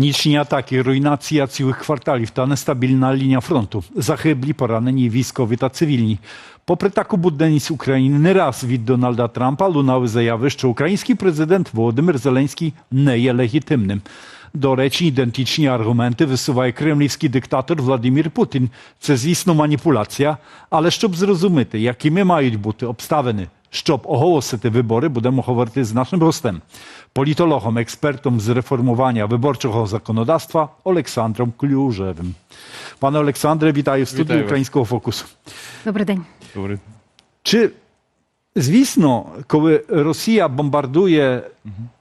Licznie ataki, rujnacja całych kwartaliw to nestabilna linia frontu. Zachybli, poraneni wojskowi ta cywilni. Po przytaku buddynic Ukrainy nie raz wid Donalda Trumpa lunały zajawy, że ukraiński prezydent Władimir Zeleński nie jest legitymnym. Do reci identycznie argumenty wysuwa kremlowski dyktator Władimir Putin. To jest manipulacja, ale żeby zrozumieć, jakimi mają buty obstawione щоб оголосити вибори, будемо говорити з нашим гостем, політологом, експертом з реформування виборчого законодавства Олександром Клюжевим. Пане Олександре, вітаю в студії Вітаю українського фокусу. Добрий день. Добре. Чи звісно, коли Росія бомбардує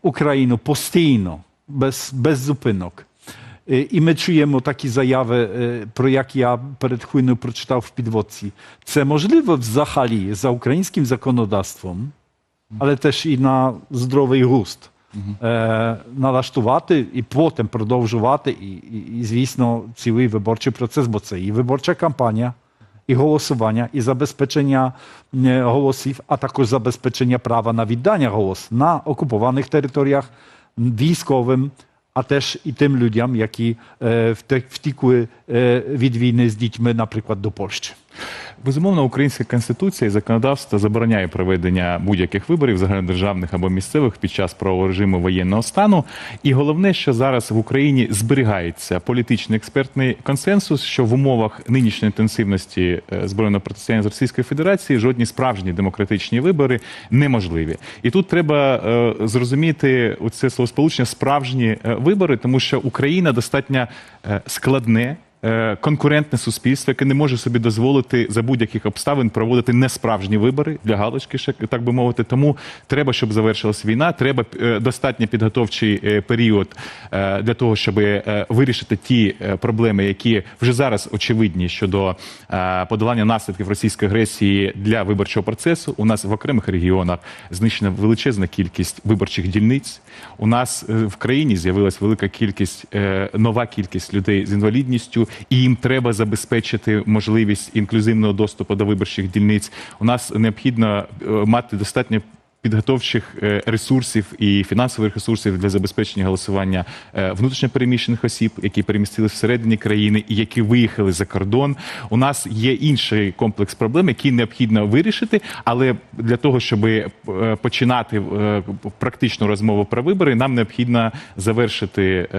Україну постійно, без, без зупинок, і ми чуємо такі заяви, про які я перед хвилиною прочитав в підводці, це можливо взагалі за українським законодавством, але теж і на здоровий густ. Е, налаштувати і потім продовжувати, і, і, і, звісно, цілий виборчий процес, бо це і виборча кампанія, і голосування, і забезпечення голосів, а також забезпечення права на віддання голосу на окупованих територіях військовим, а теж і тим людям, які е, вте- втікли е, від війни з дітьми, наприклад, до Польщі. Безумовно, українська конституція і законодавство забороняє проведення будь-яких виборів загальнодержавних або місцевих під час правового режиму воєнного стану. І головне, що зараз в Україні зберігається політичний експертний консенсус, що в умовах нинішньої інтенсивності е, збройного протистояння з Російською Федерацією жодні справжні демократичні вибори неможливі. І тут треба е, зрозуміти це словосполучення справжні е, вибори, тому що Україна достатньо е, складне. Е, Конкурентне суспільство, яке не може собі дозволити за будь-яких обставин проводити несправжні вибори для галочки, так би мовити. Тому треба, щоб завершилась війна. Треба е, достатньо підготовчий е, період для того, щоб вирішити ті проблеми, які вже зараз очевидні щодо подолання наслідків російської агресії для виборчого процесу. У нас в окремих регіонах знищена величезна кількість виборчих дільниць. У нас в країні з'явилась велика кількість, нова кількість людей з інвалідністю, і їм треба забезпечити можливість інклюзивного доступу до виборчих дільниць. У нас необхідно е, мати достатньо. Підготовчих е, ресурсів і фінансових ресурсів для забезпечення голосування е, внутрішньопереміщених осіб, які перемістились всередині країни і які виїхали за кордон. У нас є інший комплекс проблем, які необхідно вирішити. Але для того, щоб е, починати практичну розмову про вибори, нам необхідно завершити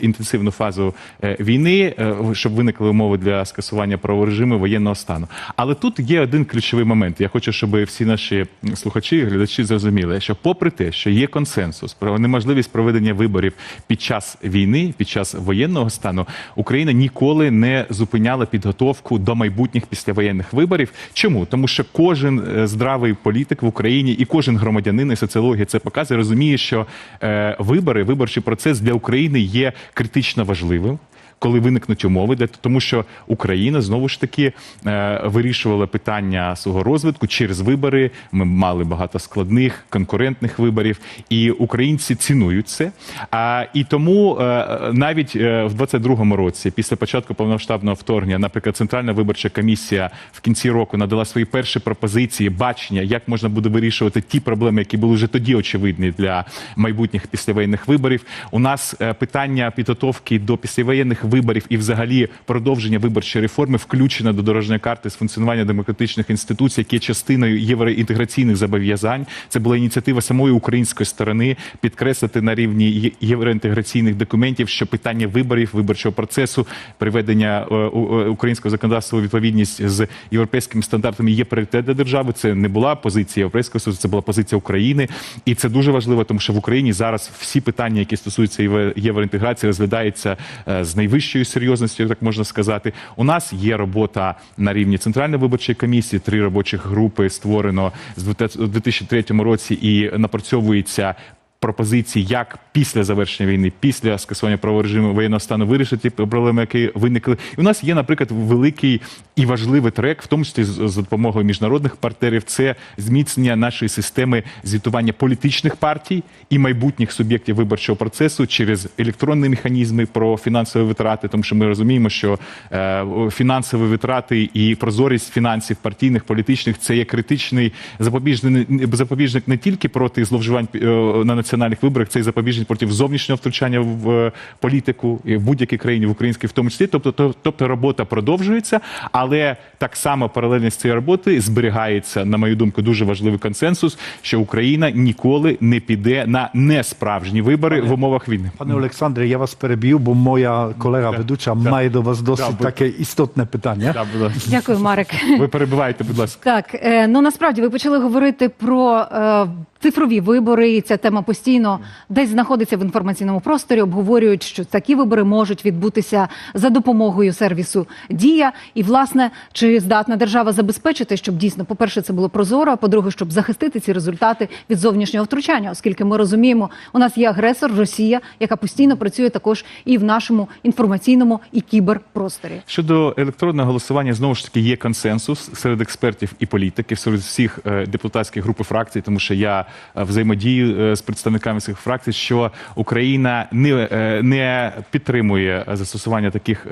інтенсивну фазу війни, щоб виникли умови для скасування правового режиму воєнного стану. Але тут є один ключовий момент. Я хочу, щоб всі наші слухачі глядачі зрозуміли, що попри те, що є консенсус про неможливість проведення виборів під час війни, під час воєнного стану, Україна ніколи не зупиняла підготовку до майбутніх післявоєнних виборів. Чому? Тому що кожен е, здравий політик в Україні і кожен громадянин і соціологія це показує, розуміє, що е, вибори, виборчий процес для України є критично важливим. Коли виникнуть умови, для тому що Україна знову ж таки е, вирішувала питання свого розвитку через вибори. Ми мали багато складних конкурентних виборів, і українці цінують це. А і тому е, навіть е, в 22-му році, після початку повномасштабного вторгнення, наприклад, Центральна виборча комісія в кінці року надала свої перші пропозиції, бачення, як можна буде вирішувати ті проблеми, які були вже тоді очевидні для майбутніх післявоєнних виборів. У нас питання підготовки до післявоєнних виборів і, взагалі, продовження виборчої реформи включено до дорожньої карти з функціонування демократичних інституцій, які є частиною євроінтеграційних зобов'язань. Це була ініціатива самої української сторони підкреслити на рівні євроінтеграційних документів, що питання виборів, виборчого процесу, приведення е, е, українського законодавства у відповідність з європейськими стандартами є пріоритет для держави. Це не була позиція Європейського Союзу, це була позиція України, і це дуже важливо, тому що в Україні зараз всі питання, які стосуються євро- євроінтеграції, розглядаються е, з найвищою серйозністю, так можна сказати. У нас є робота на рівні центральної виборчої комісії. Три робочих групи створено з 2003 році і напрацьовується. Пропозиції, як після завершення війни, після скасування правового режиму воєнного стану вирішити проблеми, які виникли. І у нас є, наприклад, великий і важливий трек, в тому числі з, допомогою міжнародних партнерів, це зміцнення нашої системи звітування політичних партій і майбутніх суб'єктів виборчого процесу через електронні механізми про фінансові витрати, тому що ми розуміємо, що е, фінансові витрати і прозорість фінансів партійних, політичних це є критичний запобіжник не тільки проти зловживань е, на національному національних виборах це і запобіжність проти зовнішнього втручання в політику і в будь-якій країні, в українській в тому числі. Тобто, то- тобто робота продовжується, але так само паралельно з цією роботою зберігається, на мою думку, дуже важливий консенсус, що Україна ніколи не піде на несправжні вибори в умовах війни. Panie Aleksandrze, ja was переб'ю, бо моя колега ведуча має до вас досить Да, будь- таке істотне питання. Да, будь ласка. Дякую, Марик. Ви перебиваєте, будь ласка. Так, е, ну насправді ви почали говорити про е, цифрові вибори, і ця тема постійно десь знаходиться в інформаційному просторі. Обговорюють, що такі вибори можуть відбутися за допомогою сервісу Дія. І власне, чи здатна держава забезпечити, щоб дійсно, по-перше, це було прозоро, а по-друге, щоб захистити ці результати від зовнішнього втручання, оскільки ми розуміємо, у нас є агресор Росія, яка постійно працює також і в нашому інформаційному і кіберпросторі. Щодо електронного голосування, знову ж таки є консенсус серед експертів і політиків, серед всіх е, депутатських груп і фракцій, тому що я е, взаємодію е, з представниками цих фракцій, що Україна не, е, не підтримує застосування таких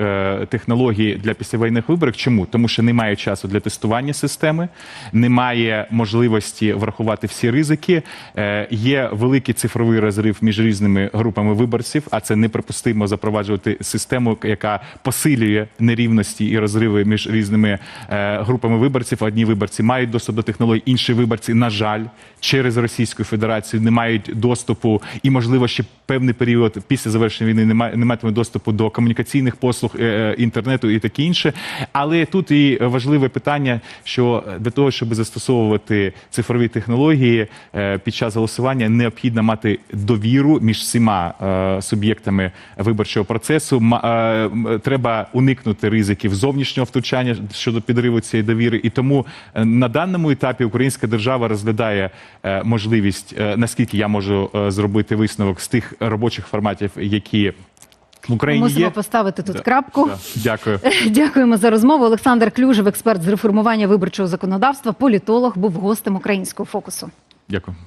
технологій для післявоєнних виборів. Чому? Тому що немає часу для тестування системи, немає можливості врахувати всі ризики. Є великий цифровий розрив між різними групами виборців, а це неприпустимо запроваджувати систему, яка посилює нерівності і розриви між різними групами виборців. Одні виборці мають доступ до технологій, інші виборці, на жаль, через Російську Федерацію не мають доступу і, можливо, ще певний період після завершення війни не ма- не матимуть доступу до комунікаційних послуг е, е, інтернету і таке інше. Але тут і важливе питання, що для того, щоб застосовувати цифрові технології е, під час голосування, необхідно мати довіру між всіма суб'єктами виборчого процесу. Треба уникнути ризиків зовнішнього втручання щодо підриву цієї довіри. І тому на даному етапі українська держава розглядає е, можливість, е, наскільки я можу е, зробити висновок з тих робочих форматів, які в Україні Мусимо є. поставити тут Да, крапку. да. Дякую. Дякуємо за розмову. Олександр Клюжев, експерт з реформування виборчого законодавства, політолог, був гостем українського фокусу. Дякую.